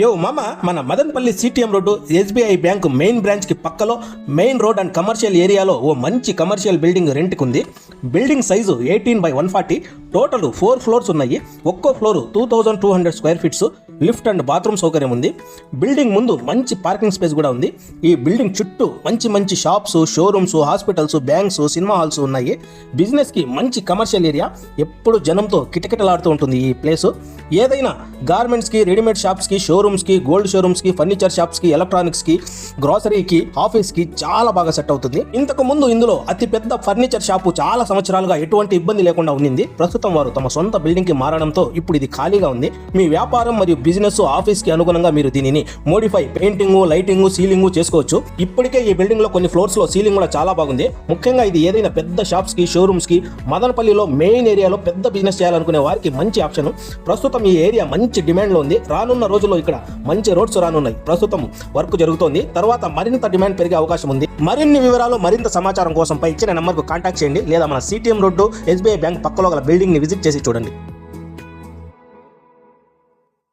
యో మామ మన Madanapalle CTM road SBI bank main బ్రాంచ్కి పక్కలో మెయిన్ రోడ్ అండ్ కమర్షియల్ ఏరియాలో ఓ మంచి కమర్షియల్ బిల్డింగ్ రెంట్కి ఉంది building size eighteen by one forty total four floors ఉన్నాయి. ఒక్కో floor two thousand two hundred square feets. Lift and bathroom సౌకర్యం ఉంది. బిల్డింగ్ ముందు మంచి పార్కింగ్ స్పేస్ కూడా ఉంది. ఈ బిల్డింగ్ చుట్టూ మంచి మంచి shops showrooms hospitals banks cinema halls ఉన్నాయి. బిజినెస్కి మంచి కమర్షియల్ ఏరియా. ఎప్పుడు జనంతో కిటకిటలాడుతూ ఉంటుంది ఈ ప్లేస్. ఏదైనా గార్మెంట్స్కి రెడీమేడ్ షాప్స్కి షోరూమ్స్కి గోల్డ్ షోరూమ్స్కి ఫర్నిచర్ షాప్స్కి ఎలక్ట్రానిక్స్కి గ్రాసరీకి ఆఫీస్కి చాలా బాగా సెట్ అవుతుంది. ఇంతకు ముందు ఇందులో అతిపెద్ద ఫర్నిచర్ షాపు చాలా సంవత్సరాలుగా ఎటువంటి ఇబ్బంది లేకుండా ఉండింది. ప్రస్తుతం వారు తమ సొంత బిల్డింగ్కి మారడంతో ఇప్పుడు ఇది ఖాళీగా ఉంది. మీ వ్యాపారం మరియు బిజినెస్ ఆఫీస్కి అనుగుణంగా మీరు దీనిని మోడిఫై పెయింటింగ్ లైటింగ్ సీలింగ్ చేసుకోవచ్చు. ఇప్పటికే ఈ బిల్డింగ్లో కొన్ని ఫ్లోర్స్లో సీలింగ్ కూడా చాలా బాగుంది. ముఖ్యంగా ఇది ఏదైనా పెద్ద షాప్స్కి షోరూమ్స్కి మదనపల్లిలో మెయిన్ ఏరియాలో పెద్ద బిజినెస్ చేయాలనుకునే వారికి మంచి ఆప్షన్ ప్రస్తుతం ఈ ఏరియా మంచి డిమాండ్లో ఉంది. రానున్న రోజుల్లో ఇక్కడ మంచి రోడ్స్ రానున్నాయి. ప్రస్తుతం వర్క్ జరుగుతోంది. తర్వాత మరింత డిమాండ్ పెరిగే అవకాశం ఉంది. మరిన్ని వివరాలు మరింత సమాచారం కోసం పై ఇచ్చిన నెంబర్కు కాంటాక్ట్ చేయండి. లేదా మన సిటిఎం రోడ్డు ఎస్బీఐ బ్యాంక్ పక్కలో గల బిల్డింగ్ని విజిట్ చేసి చూడండి.